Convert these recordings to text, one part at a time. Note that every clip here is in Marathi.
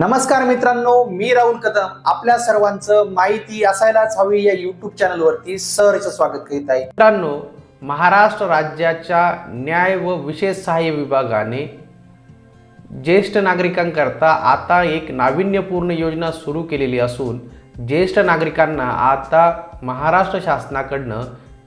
नमस्कार मित्रांनो मी राहुल कदम. आपल्या सर्वांचं माहिती असायलाच हवी या युट्यूब चॅनलवरती सहर्ष स्वागत करीत आहे. मित्रांनो महाराष्ट्र राज्याच्या न्याय व विशेष सहाय्य विभागाने ज्येष्ठ नागरिकांकरता आता एक नाविन्यपूर्ण योजना सुरू केलेली असून ज्येष्ठ नागरिकांना आता महाराष्ट्र शासनाकडनं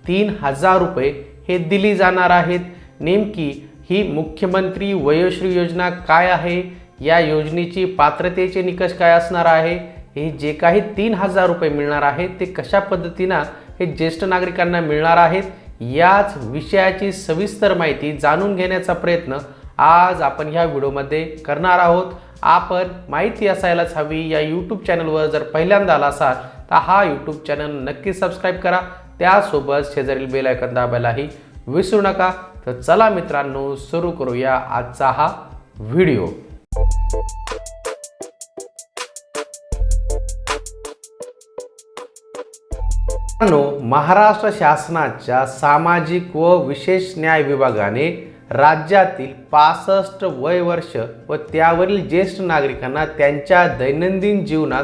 तीन हजार रुपये हे दिली जाणार आहेत. नेमकी ही मुख्यमंत्री वयोश्री योजना काय आहे? या योजनेची पात्रतेचे निकष काय असणार आहे? हे जे काही तीन हजार रुपये मिळणार आहेत ते कशा पद्धतीनं हे ज्येष्ठ नागरिकांना मिळणार आहेत याच विषयाची सविस्तर माहिती जाणून घेण्याचा प्रयत्न आज आपण ह्या व्हिडिओमध्ये करणार आहोत. आपण माहिती असायलाच हवी या यूट्यूब चॅनलवर जर पहिल्यांदा आला असाल तर हा यूट्यूब चॅनल नक्की सबस्क्राईब करा. त्यासोबत शेजारील बेल आयकॉन दाबायलाही विसरू नका. तर चला मित्रांनो सुरू करूया आजचा हा व्हिडिओ. महाराष्ट्र शासनाच्या सामाजिक व विशेष न्याय विभागाने राज्यातील पासष्ट वय वर्ष व त्यावरील ज्येष्ठ नागरिकांना त्यांच्या दैनंदिन जीवनात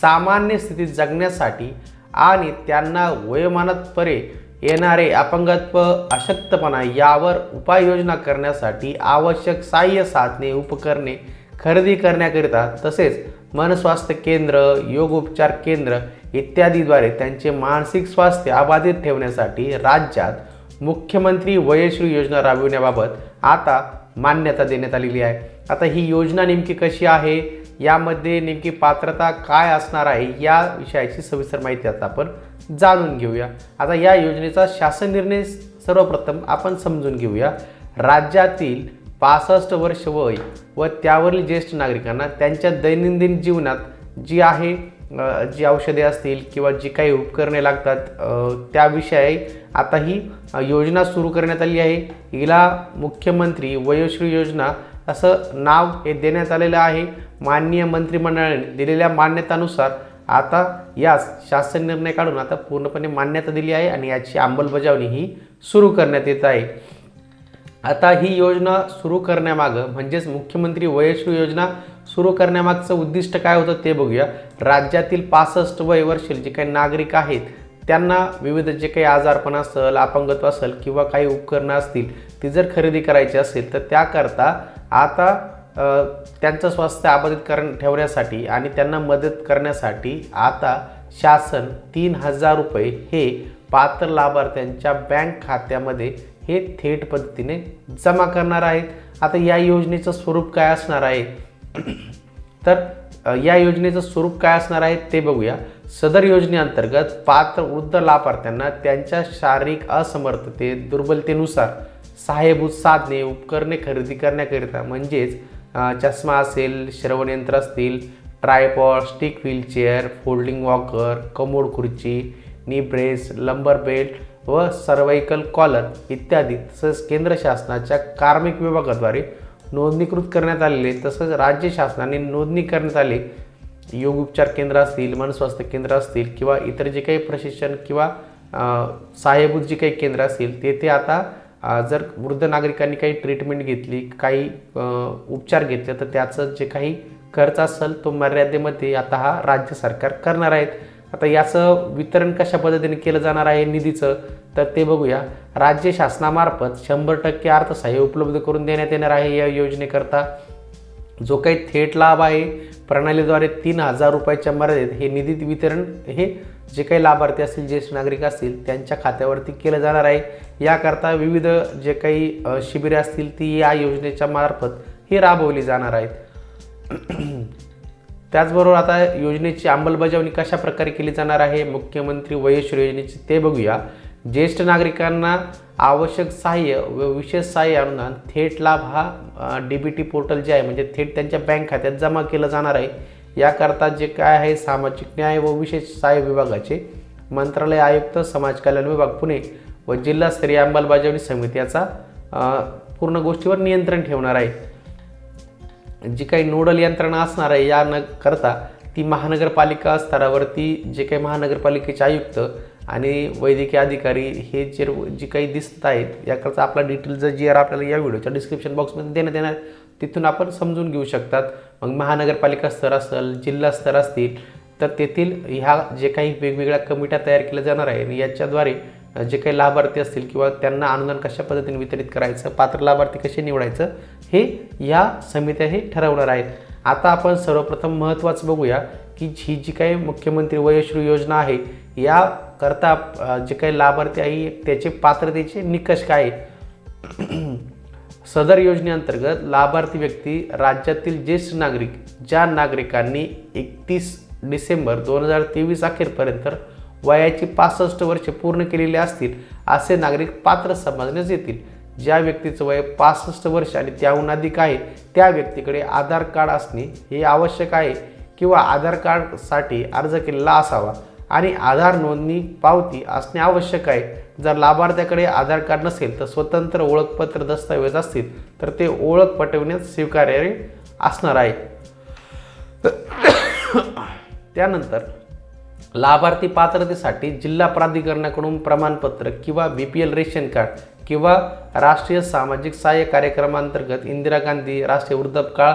सामान्य स्थितीत जगण्यासाठी आणि त्यांना वयोमानात परे येणारे अपंगत्व अशक्तपणा यावर उपाययोजना करण्यासाठी आवश्यक सहाय्य साधने उपकरणे खरेदी करण्याकरिता तसेच मनस्वास्थ्य केंद्र योग उपचार केंद्र इत्यादीद्वारे त्यांचे मानसिक स्वास्थ्य अबाधित ठेवण्यासाठी राज्यात मुख्यमंत्री वयश्री योजना राबविण्याबाबत आता मान्यता देण्यात आलेली आहे. आता ही योजना नेमकी कशी आहे? यामध्ये नेमकी पात्रता काय असणार आहे? या विषयाची सविस्तर माहिती आता आपण जाणून घेऊया. आता या योजनेचा शासन निर्णय सर्वप्रथम आपण समजून घेऊया. राज्यातील पासष्ट वर्ष वय व त्यावरील ज्येष्ठ नागरिकांना त्यांच्या दैनंदिन जीवनात जी आहे जी औषधे असतील किंवा जी काही उपकरणे लागतात त्याविषयी आता ही योजना सुरू करण्यात आली आहे. हिला मुख्यमंत्री वयोश्री योजना असं नाव हे देण्यात आलेलं आहे. माननीय मंत्रिमंडळाने दिलेल्या मान्यतानुसार आता यास शासन निर्णय काढून आता पूर्णपणे मान्यता दिली आहे आणि याची अंमलबजावणी ही सुरू करण्यात येत आहे. आता ही योजना सुरू करण्यामागं म्हणजेच मुख्यमंत्री वयश्रू योजना सुरू करण्यामागचं उद्दिष्ट काय होतं ते बघूया. राज्यातील पासष्ट वय वर्षील जे काही नागरिक आहेत त्यांना विविध जे काही आजारपण असेल अपंगत्व असेल किंवा काही उपकरणं असतील ती जर खरेदी करायची असेल तर त्याकरता आता त्यांचं स्वास्थ्य अबाधित कर ठेवण्यासाठी आणि त्यांना मदत करण्यासाठी आता शासन तीन हजार रुपये हे पात्र लाभार्थ्यांच्या बँक खात्यामध्ये हे थेट पद्धतीने जमा करणार आहेत. आता या योजनेचं स्वरूप काय असणार आहे? तर या योजनेचं स्वरूप काय असणार आहे ते बघूया. सदर योजनेअंतर्गत पात्र वृद्ध लाभार्थ्यांना त्यांच्या शारीरिक असमर्थते दुर्बलतेनुसार सहाय्यभूत साधने उपकरणे खरेदी करण्याकरिता म्हणजेच चष्मा असेल श्रवणयंत्र असतील tripod stick wheelchair folding walker commode खुर्ची नी ब्रेस लंबर बेल्ट व सर्वाइकल कॉलर इत्यादी तसंच केंद्र शासनाच्या कार्मिक विभागाद्वारे नोंदणीकृत करण्यात आलेले तसंच राज्य शासनाने नोंदणी करण्यात आले. योग उपचार केंद्र असतील मनस्वास्थ्य केंद्र असतील किंवा इतर जे काही प्रशिक्षण किंवा सहाय्यभूत जे काही केंद्र असतील तेथे आता जर वृद्ध नागरिकांनी काही ट्रीटमेंट घेतली काही उपचार घेतले तर त्याचं जे काही खर्च असेल तो मर्यादेमध्ये आता हा राज्य सरकार करणार आहेत. आता याचं वितरण कशा पद्धतीने केलं जाणार आहे निधीचं तर ते बघूया. राज्य शासनामार्फत शंभर टक्के अर्थसहाय्य उपलब्ध करून देण्यात येणार आहे या योजनेकरता. जो काही थेट लाभ आहे प्रणालीद्वारे तीन हजार रुपयाच्या मर्यादेत हे निधी वितरण हे जे काही लाभार्थी असतील ज्येष्ठ नागरिक असतील त्यांच्या खात्यावरती केलं जाणार आहे. याकरता विविध जे काही शिबिरे असतील ती या योजनेच्या मार्फत ही राबवली जाणार आहेत. त्याचबरोबर आता योजनेची अंमलबजावणी कशा प्रकारे केली जाणार आहे? मुख्यमंत्री वयश्री योजनेची ते बघूया. ज्येष्ठ नागरिकांना आवश्यक सहाय्य व विशेष सहाय्य अनुदान थेट लाभ हा डी बी टी पोर्टल जे आहे म्हणजे थेट त्यांच्या बँक खात्यात जमा केलं जाणार आहे. याकरता जे काय आहे सामाजिक न्याय व विशेष सहाय्य विभागाचे मंत्रालय आयुक्त समाज कल्याण विभाग पुणे व जिल्हास्तरीय अंमलबजावणी समिती याचा पूर्ण गोष्टीवर नियंत्रण ठेवणार आहे. जी काही नोडल यंत्रणा असणार आहे या न करता ती महानगरपालिका स्तरावरती जे काही महानगरपालिकेचे आयुक्त आणि वैद्यकीय अधिकारी हे जे जी काही दिसत आहेत याकरता आपला डिटेलचा जी आर आपल्याला या व्हिडिओच्या डिस्क्रिप्शन बॉक्समध्ये देण्यात येणार तिथून आपण समजून घेऊ शकतात. मग महानगरपालिका स्तर असेल जिल्हा स्तर असतील तर तेथील ह्या जे काही वेगवेगळ्या कमिट्या तयार केल्या जाणार आहे आणि याच्याद्वारे जे काही लाभार्थी असतील किंवा त्यांना अनुदान कशा पद्धतीने वितरित करायचं पात्र लाभार्थी कसे निवडायचं हे या समित्या हे ठरवणार आहेत आता आपण सर्वप्रथम महत्त्वाचं बघूया की ही जी काही मुख्यमंत्री वयश्री योजना आहे याकरता जे काही लाभार्थी आहे त्याचे पात्रतेचे निकष काय आहे? सदर योजनेअंतर्गत लाभार्थी व्यक्ती राज्यातील ज्येष्ठ नागरिक ज्या नागरिकांनी एकतीस डिसेंबर दोन हजार तेवीस अखेरपर्यंत वयाची पासष्ट वर्षे पूर्ण केलेली असतील असे नागरिक पात्र समजण्यास येतील. ज्या व्यक्तीचं वय पासष्ट वर्ष आणि त्याहून अधिक आहे त्या व्यक्तीकडे आधार कार्ड असणे हे आवश्यक आहे किंवा आधार कार्डसाठी अर्ज केलेला असावा आणि आधार नोंदणी पावती असणे आवश्यक आहे. जर लाभार्थ्याकडे आधार कार्ड नसेल तर स्वतंत्र ओळखपत्र दस्तऐवज असतील तर ते ओळख पटविण्यास स्वीकार्य असणार आहे. त्यानंतर लाभार्थी पात्रतेसाठी जिल्हा प्राधिकरणाकडून प्रमाणपत्र किंवा B P L ration card किंवा राष्ट्रीय सामाजिक सहाय्य कार्यक्रमांतर्गत इंदिरा गांधी राष्ट्रीय वृद्धपकाळ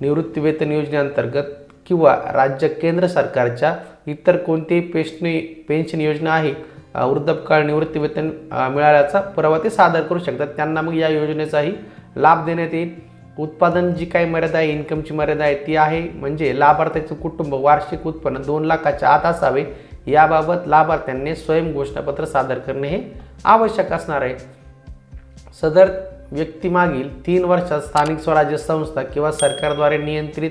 निवृत्तीवेतन योजनेअंतर्गत किंवा राज्य केंद्र सरकारच्या इतर कोणतीही पेन्शनी पेन्शन योजना आहे वृद्धापकाळ वृद्धपकाळ मिळाल्याचा पुरावा ते सादर करू शकतात. त्यांना मग या योजनेचाही लाभ देण्यात येईल. उत्पादन जी काही मर्यादा आहे इन्कमची मर्यादा आहे ती आहे म्हणजे लाभार्थ्याचं कुटुंब वार्षिक उत्पन्न दोन लाखाच्या आत असावे. याबाबत लाभार्थ्यांनी स्वयं घोषणापत्र सादर करणे हे आवश्यक असणार आहे. सदर व्यक्तीमागील तीन वर्षात स्थानिक स्वराज्य संस्था किंवा सरकारद्वारे नियंत्रित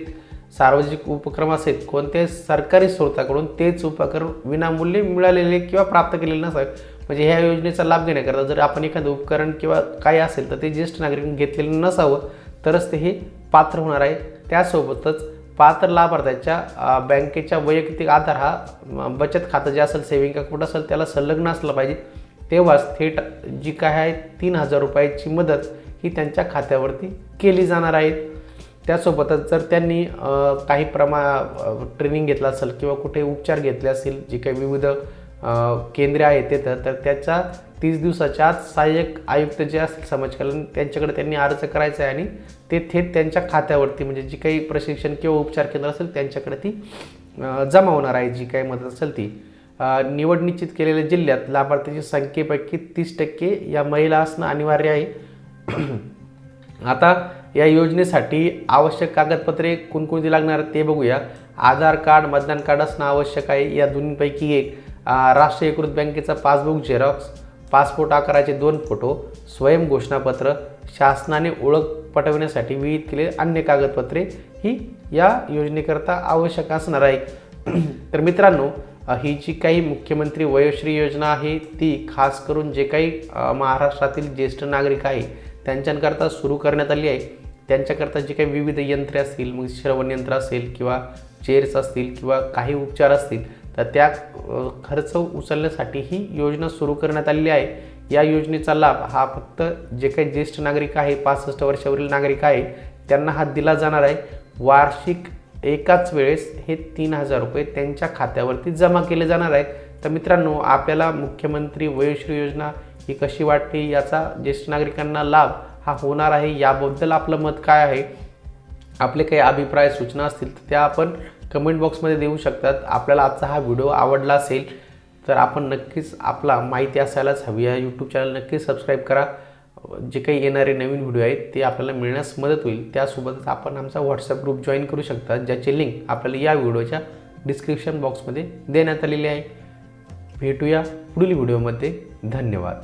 सार्वजनिक उपक्रम असेल कोणत्याही सरकारी स्रोताकडून तेच उपक्रम विनामूल्य मिळालेले किंवा प्राप्त केलेले नसावे. म्हणजे ह्या योजनेचा लाभ घेण्याकरता जर आपण एखादं उपकरण किंवा काही असेल तर ते ज्येष्ठ नागरिकांनी घेतलेलं नसावं. तरच ते हे पात्र होणार आहे. त्यासोबतच पात्र लाभार्थ्याच्या बँकेच्या वैयक्तिक आधार हा बचत खातं जे असेल सेविंग अकाउंट असेल त्याला संलग्न असलं पाहिजे. तेव्हाच थेट जी काय आहे तीन हजार रुपयाची मदत ही त्यांच्या खात्यावरती केली जाणार आहे. त्यासोबतच जर त्यांनी काही प्रमा ट्रेनिंग घेतलं असेल किंवा कुठे उपचार घेतले असतील जे काही विविध केंद्रे आहेत तिथं तर त्याच्या तीस दिवसाच्या आत सहाय्यक आयुक्त जे असतील समाजकल्याण त्यांच्याकडे त्यांनी अर्ज करायचा आहे आणि ते थेट त्यांच्या खात्यावरती म्हणजे जी काही प्रशिक्षण किंवा उपचार केंद्र असेल त्यांच्याकडे ती जमा होणार आहे जी काही मदत असेल ती. निवड निश्चित केलेल्या जिल्ह्यात लाभार्थ्यांची संख्येपैकी तीस टक्के या महिला असणं अनिवार्य आहे. आता या योजनेसाठी आवश्यक कागदपत्रे कोणकोणती लागणार ते बघूया. आधार कार्ड मतदान कार्ड असणं आवश्यक आहे या दोन्हीपैकी एक. राष्ट्रीयकृत बँकेचा पासबुक झेरॉक्स पासपोर्ट आकाराचे दोन फोटो स्वयं घोषणापत्र शासनाने ओळख पटवण्यासाठी विहित केलेले अन्य कागदपत्रे ही या योजनेकरता आवश्यक असणार आहे. तर मित्रांनो ही जी काही मुख्यमंत्री वयोश्री योजना आहे ती खास करून जे काही महाराष्ट्रातील ज्येष्ठ नागरिक आहे त्यांच्याकरता सुरू करण्यात आली आहे. त्यांच्याकरता जे काही विविध यंत्रे असतील मग श्रवण यंत्र असेल किंवा चेअर्स असतील किंवा काही उपचार असतील तर त्या खर्च उचलण्यासाठी ही योजना सुरू करण्यात आलेली आहे. या योजनेचा लाभ हा फक्त जे काही ज्येष्ठ नागरिक आहे पासष्ट वर्षावरील नागरिक आहे त्यांना हा दिला जाणार आहे. वार्षिक एकाच वेळेस हे तीन हजार रुपये त्यांच्या खात्यावरती जमा केले जाणार आहेत. तर मित्रांनो आपल्याला मुख्यमंत्री वयोश्री योजना ही कशी वाटते याचा ज्येष्ठ नागरिकांना लाभ हा होणार आहे याबद्दल आपलं मत काय आहे? आपले काही अभिप्राय सूचना असतील तर त्या आपण कमेंट बॉक्समध्ये देऊ शकतात. आपल्याला आजचा हा व्हिडिओ आवडला असेल तर आपण नक्कीच आपला माहिती असायलाच हवी. या यूट्यूब चॅनल नक्कीच सबस्क्राईब करा. जे काही येणारे नवीन व्हिडिओ आहेत ते आपल्याला मिळण्यास मदत होईल. त्यासोबतच आपण आमचा व्हॉट्सअप ग्रुप जॉईन करू शकता ज्याची लिंक आपल्याला या व्हिडिओच्या डिस्क्रिप्शन बॉक्समध्ये देण्यात आलेली आहे. भेटूया पुढील व्हिडिओमध्ये. धन्यवाद.